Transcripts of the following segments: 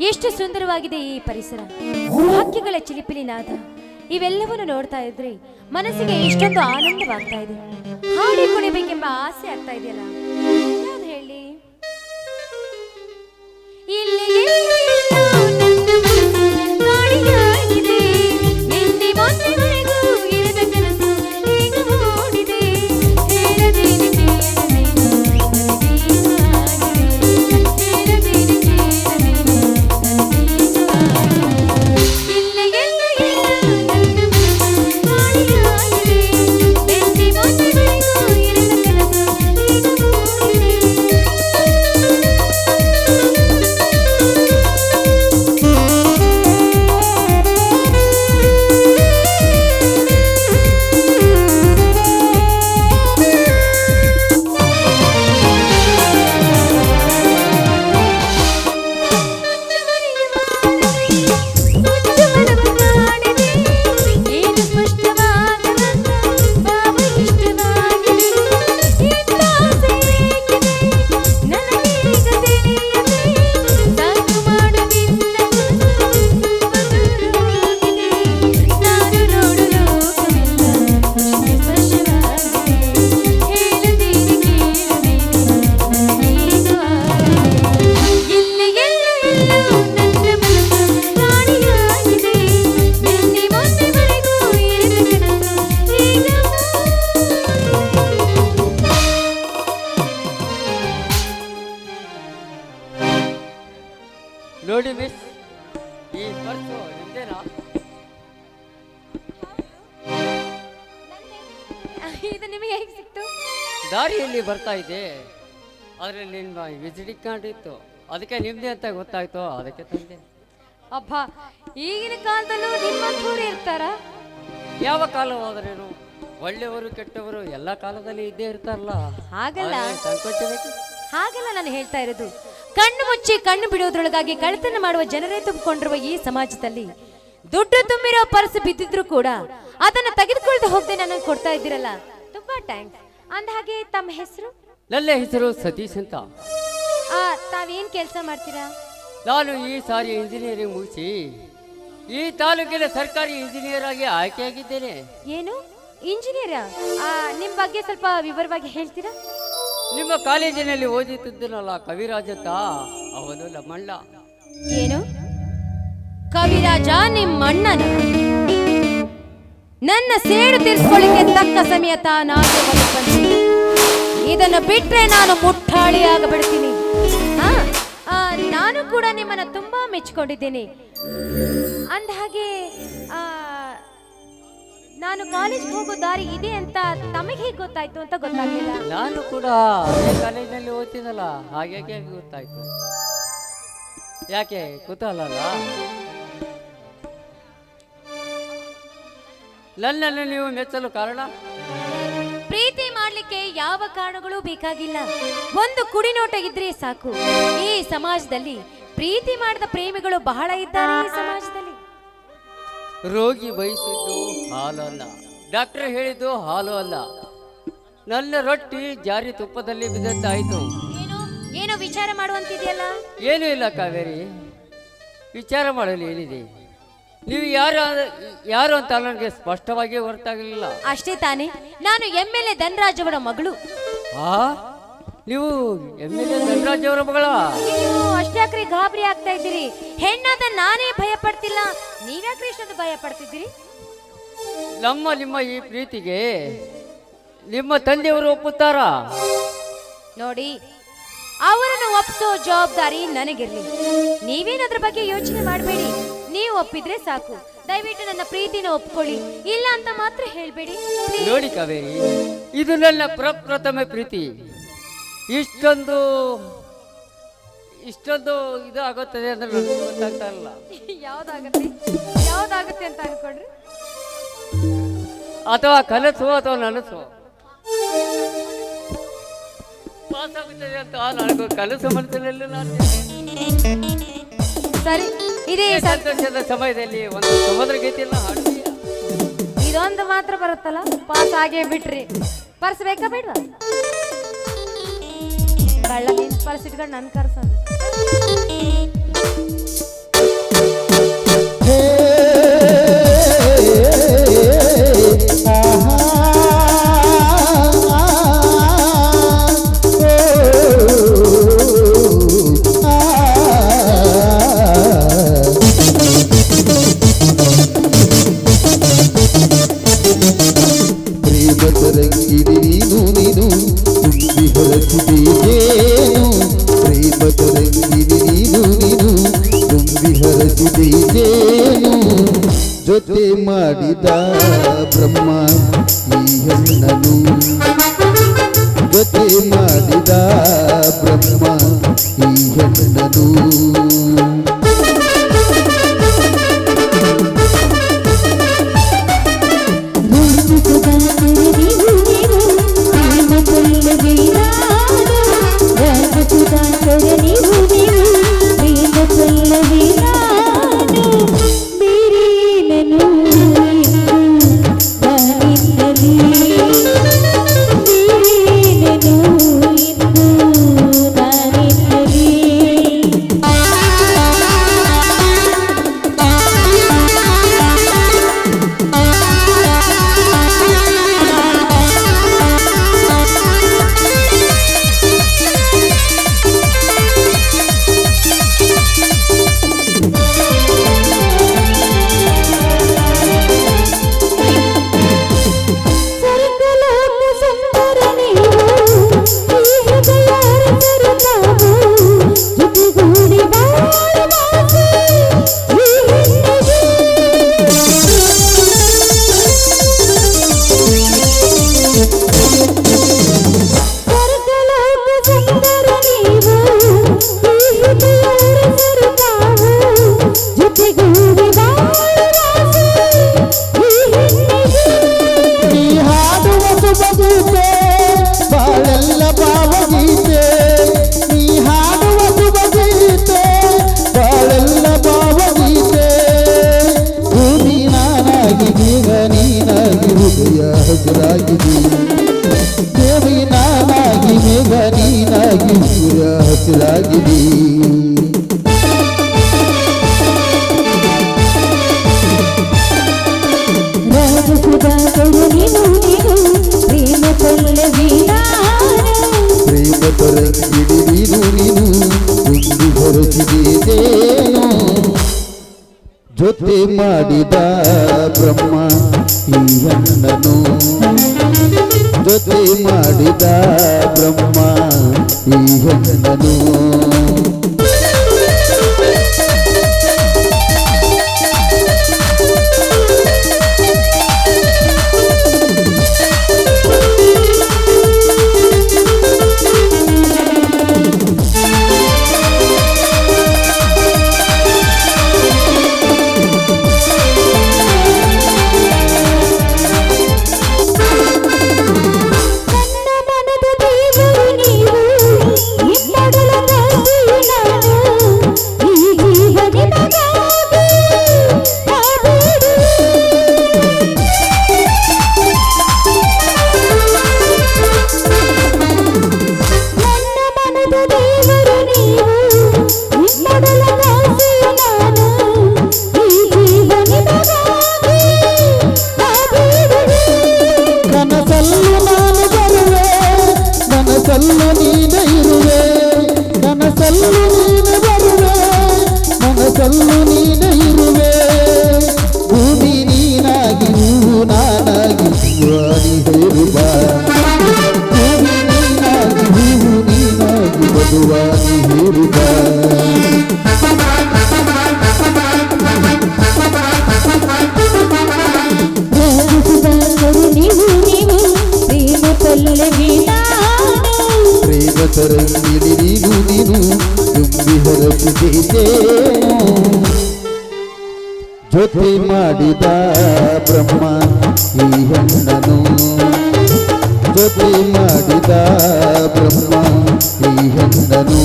ಎಷ್ಟು ಸುಂದರವಾಗಿದೆ ಈ ಪರಿಸರ. ಹಕ್ಕಿಗಳ ಚಿಲಿಪಿಲಿ ನಾದ ಇವೆಲ್ಲವನ್ನು ನೋಡ್ತಾ ಇದ್ರೆ ಮನಸ್ಸಿಗೆ ಎಷ್ಟೊಂದು ಆನಂದವಾಗ್ತಾ ಇದೆ. ಹಾಡಿ ಕುಣಿಬೇಕೆಂಬ ಆಸೆ ಆಗ್ತಾ ಇದೆಯಲ್ಲ. ಹೇಳಿ? ಇಲ್ಲಿ ನೋಡಿ ಮಿಸ್ ಈ ಪರ್ಸು ನಿಮ್ದೇನಾ? ಇದು ನಿಮಗೆ ಹೇಗೆ ಸಿಕ್ತು? ದಾರಿಯಲ್ಲಿ ಬರ್ತಾ ಇದೆ. ಆದರೆ ನಿಮ್ಮ ವಿಸಿಟಿಂಗ್ ಕಾರ್ಡ್ ಇತ್ತು. ಅದಕ್ಕೆ ನಿಮ್ಮದೇ ಅಂತ ಗೊತ್ತಾಯ್ತು. ಅದಕ್ಕೆ ತಂದೆ. ಅಪ್ಪ ಈಗಿನ ಕಾಲದಲ್ಲೂ ನಿಮ್ಮಂಥವ್ರು ಇರ್ತಾರ? ಯಾವ ಕಾಲವಾದ್ರೇನು? ಒಳ್ಳೆಯವರು ಕೆಟ್ಟವರು ಎಲ್ಲ ಕಾಲದಲ್ಲಿ ಇದ್ದೇ ಇರ್ತಾರಲ್ಲ. ಹಾಗಲ್ಲ. ಸಂಕೋಚ ಹಾಗಲ್ಲ ನಾನು ಹೇಳ್ತಾ ಇರೋದು. ಕಣ್ಣು ಮುಚ್ಚಿ ಕಣ್ಣು ಬಿಡುವುದರೊಳಗಾಗಿ ಕಳ್ಳತನ ಮಾಡುವ ಜನರೇ ತುಂಬಿಕೊಂಡಿರುವ ಈ ಸಮಾಜದಲ್ಲಿ ದುಡ್ಡು ತುಂಬಿರೋ ಪರ್ಸ್ ಬಿದ್ದಿದ್ರು ಕೂಡ ಅದನ್ನ ತೆಗೆದುಕೊಳ್ತಾ ಹೋಗದೆ ನನಗೆ ಕೊಡ್ತಾ ಇದ್ದೀರಲ್ಲ. ತುಂಬಾ ಟ್ಯಾಂಕ್ ಅಂದ ಹಾಗೆ ತಮ್ಮ ಹೆಸರು? ನನ್ನ ಹೆಸರು ಸತೀಶ್ ಅಂತ. ಆ ತಾವೇನ್ ಕೆಲಸ ಮಾಡ್ತೀರಾ? ನಾನು ಈ ಸಾರಿ ಇಂಜಿನಿಯರಿಂಗ್ ಮುಗಿಸಿ ಈ ತಾಲೂಕಿನ ಸರ್ಕಾರಿ ಇಂಜಿನಿಯರ್ ಆಗಿ ಆಯ್ಕೆಯಾಗಿದ್ದೇನೆ. ಏನು? ಇಂಜಿನಿಯರ್ ನಿಮ್ ಬಗ್ಗೆ ಸ್ವಲ್ಪ ವಿವರವಾಗಿ ಹೇಳ್ತೀರಾ? ನಿಮ್ಮ ಕಾಲೇಜಿನಲ್ಲಿ ಓದುತ್ತಿದ್ದನಲ್ಲ ಕವಿರಾಜತ್ತ ಅವನು ನಮ್ಮಣ್ಣ. ಏನು? ಕವಿರಾಜ ನಿಮ್ಮಣ್ಣನ. ನನ್ನ ಸೇಡು ತೀರಿಸ್ಕೊಳ್ಳಿಕ್ಕೆ ತಕ್ಕ ಸಮಯ ಬಂದಿದೆ. ಇದನ್ನು ಬಿಟ್ರೆ ನಾನು ಮುಟ್ಟಾಳಿ ಆಗಬಿಡ್ತೀನಿ. ನಾನು ಕೂಡ ನಿಮ್ಮನ್ನ ತುಂಬಾ ಮೆಚ್ಚಿಕೊಂಡಿದ್ದೀನಿ ಅಂದ ಹಾಗೆ ನಾನು ಕಾಲೇಜ್ ಹೋಗೋ ದಾರಿ ಇದೆ ಅಂತ ತಮಗೆ ಹೇಗೆ ಗೊತ್ತಾಯ್ತು ಅಂತ ಗೊತ್ತಾಗಲಿಲ್ಲ. ನಾನು ಕೂಡ ಅದೇ ಕಾಲೇಜಿನಲ್ಲಿ ಓದ್ತಿದ್ದಲ್ಲ ಹಾಗೆ ಗೊತ್ತಾಯ್ತು. ಯಾಕೆ ಕುತೂಹಲ ಅಲ್ಲ ನನ್ನನ್ನು ನೀವು ಮೆಚ್ಚಲು ಕಾರಣ? ಪ್ರೀತಿ ಮಾಡ್ಲಿಕ್ಕೆ ಯಾವ ಕಾರಣಗಳು ಬೇಕಾಗಿಲ್ಲ. ಒಂದು ಕುಡಿನೋಟ ಇದ್ರೆ ಸಾಕು. ಈ ಸಮಾಜದಲ್ಲಿ ಪ್ರೀತಿ ಮಾಡಿದ ಪ್ರೇಮಿಗಳು ಬಹಳ ಇದ್ದಾರೆ ಈ ಸಮಾಜದಲ್ಲಿ. ರೋಗಿ ಬಯಸಿದ್ದು ಹಾಲು ಅಲ್ಲ. ಡಾಕ್ಟರ್ ಹೇಳಿದ್ದು ಹಾಲು ಅಲ್ಲ. ನನ್ನ ರೊಟ್ಟಿ ಜಾರಿ ತುಪ್ಪದಲ್ಲಿ ಬಿದ್ದದ್ದಾಯ್ತು. ಏನು? ಏನೋ ವಿಚಾರ ಮಾಡುವಂತಿದೆಯಲ್ಲ? ಏನೂ ಇಲ್ಲ ಕಾವೇರಿ. ವಿಚಾರ ಮಾಡಲು ಏನಿದೆ ನೀವು ಯಾರು ಯಾರು ಅಂತ ನನಗೆ ಸ್ಪಷ್ಟವಾಗಿ ಹೊರತಾಗಲಿಲ್ಲ. ಅಷ್ಟೇ ತಾನೇ. ನಾನು ಎಂ ಎಲ್ ಎ ಧನರಾಜ್ ಅವರ ಮಗಳು. ಆ? ನೀವು ಎಂ ಎಲ್ ಎ ಧನರಾಜ್ ಅವರ ಮಗಳ? ನೀವು ಅಷ್ಟಾಕ್ರಿ ಗಾಬರಿ ಆಗ್ತಾ ಇದ್ದೀರಿ? ಹೆಣ್ಣಾದ ನಾನೇ ಭಯ ಪಡ್ತಿಲ್ಲ ನೀವ್ಯಾಕ್ರಿ ಇಷ್ಟೊಂದು ಭಯ ಪಡ್ತಿದ್ದೀರಿ ನಮ್ಮ ನಿಮ್ಮ ಈ ಪ್ರೀತಿಗೆ ನಿಮ್ಮ ತಂದೆಯವರು ಒಪ್ಪುತ್ತಾರಾ? ನೋಡಿ ಅವರನ್ನು ಒಪ್ಪಿಸೋ ಜವಾಬ್ದಾರಿ ನನಗಿರ್ಲಿ. ನೀವೇನು ಅದ್ರ ಬಗ್ಗೆ ಯೋಚನೆ ಮಾಡಬೇಡಿ. ನೀವು ಒಪ್ಪಿದ್ರೆ ಸಾಕು. ದಯವಿಟ್ಟು ನನ್ನ ಪ್ರೀತಿನ ಒಪ್ಕೊಳ್ಳಿ. ಇಲ್ಲ ಅಂತ ಮಾತ್ರ ಹೇಳ್ಬೇಡಿ. ನೋಡಿ ಕಾವೇರಿ ಇದು ನನ್ನ ಪ್ರಪ್ರಥಮ ಪ್ರೀತಿ. ಇಷ್ಟೊಂದು ಇಷ್ಟೊಂದು ಇದು ಆಗುತ್ತದೆ ಅಂದ್ರೆ ನನಗೆ ಗೊತ್ತಾಗ್ತಾ ಇಲ್ಲ. ಯಾವ್ದಾಗತ್ತೆ? ಯಾವ್ದಾಗತ್ತೆ ಅಂತ ಅನ್ಕೊಂಡ್ರಿ? ಅಥವಾ ಕನಸು ಅಥವಾ ನನಸು? ಪಾಸ್ ಆಗುತ್ತದೆ ಅಂತ ನನಗೂ ಕನಸು ಮನಸ್ಸಿನಲ್ಲಿ ನಾನು ಸರಿ ಇದೇ ಈ ಸಂತೋಷದ ಸಮಯದಲ್ಲಿ ಒಂದು ಸಮುದ್ರ ಗೀತೆಯನ್ನು ಹಾಡ್ತೀಯ ಇದೊಂದು ಮಾತ್ರ ಬರುತ್ತಲ್ಲ? ಪಾಸ್ ಆಗೇ ಬಿಟ್ರಿ. ಪರ್ಸ್ ಬೇಕಾ ಬೇಡ್ವಾ? ಕಳ್ಳ ನಿನ್ ಪರ್ಸ್ ಇಟ್ಕೊಂಡು ನನ್ ಜೊತೆ ಮಾಡಿದ ಬ್ರಹ್ಮ ಈ ಹೆಣ್ಣನು. ಜೊತೆ ಮಾಡಿದ ಬ್ರಹ್ಮ ಈ ಹೆಣ್ಣನು. ತರಂಗಿಡಿ ನೀನು ತುಂಬಿ ಹೊರಸಿದೇನು ಜೊತೆ ಮಾಡಿದ ಬ್ರಹ್ಮ ಈ ಹೆಣ್ಣನು ಜೊತೆ ಮಾಡಿದ ಬ್ರಹ್ಮ ಈ ಕನಸಲ್ಲು ನೀನೆ ಇರುವೆ ಭೂಮಿ ನೀನಾಗಿ ಹೂವು ನಾನಾಗಿ ಶಿವಾನಿ ಹೇರುವ ಭೂಮಿ ನೀನಾಗಿ ಹೂವು ನೀನಾಗಿ ಬದುವಾಗಿ ಹೇರುವ ಪ್ರೇಮ ತರಂಗಿಲಿ ನೀನು ನೀನು ತುಂಬಿ ಹೊರಸಿದ್ದೇನು ಜೊತೆ ಮಾಡಿದ ಬ್ರಹ್ಮ ಈ ಹೆಣ್ಣನು ಜೊತೆ ಮಾಡಿದ ಬ್ರಹ್ಮ ಈ ಹೆಣ್ಣನು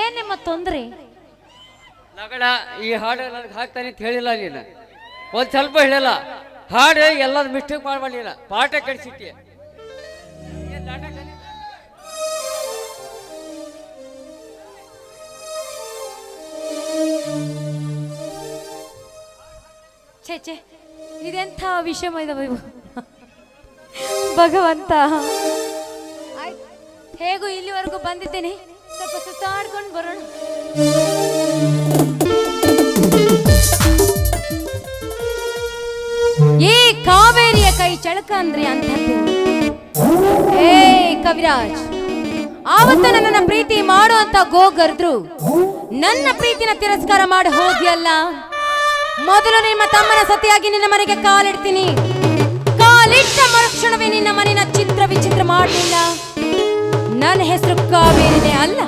ಏನ್ ನಿಮ್ಮ ತೊಂದ್ರೆ? ಲಗಡ ಈ ಹಾಡು ನನಗೆ ಹಾಕ್ತಾನೆ ಅಂತ ಹೇಳಿಲ್ಲ ನೀನು. ಒಂದು ಸ್ವಲ್ಪ ಹೇಳಿಲ್ಲ. ಹಾಡು ಎಲ್ಲದ ಮಿಸ್ಟೇಕ್ ಮಾಡಬಾರ್ದಿಲ್ಲ ಪಾಠ ಕಡಿಸಿಟ್ಟಿ ಛೇ ಛೇ ಇದೆಂಥ ವಿಷಯ ಇದಾವೆ ಇವು? ಭಗವಂತ. ಆಯ್ತ್, ಹೇಗೂ ಇಲ್ಲಿವರೆಗೂ ಬಂದಿದ್ದೇನೆ. ಸುತ್ತಾಡ್ಕೊಂಡು ಬರೋಣ. ಈ ಕಾವೇರಿಯ ಕೈ ಚಳಕ ಅಂದ್ರೆ ಅಂತ ಏ, ಕವಿರಾಜ್, ಆವತ್ತ ನನ್ನ ಪ್ರೀತಿ ಮಾಡು ಅಂತ ಗೋಗರ್ದ್ರು, ನನ್ನ ಪ್ರೀತಿನ ತಿರಸ್ಕಾರ ಮಾಡಿ ಹೋದ್ಯಲ್ಲ? ಮೊದಲು ನಿಮ್ಮ ತಮ್ಮನ ಸತಿಯಾಗಿ ನಿನ್ನ ಮನೆಗೆ ಕಾಲಿಡ್ತೀನಿ. ಕಾಲಿಟ್ಟ ಮರುಕ್ಷಣವೇ ನಿನ್ನ ಮನೆಯ ಚಿತ್ರ ವಿಚಿತ್ರ ಮಾಡಲಿಲ್ಲ. ನನ್ನ ಹೆಸರು ಕಾವೇರಿನೇ ಅಲ್ಲ.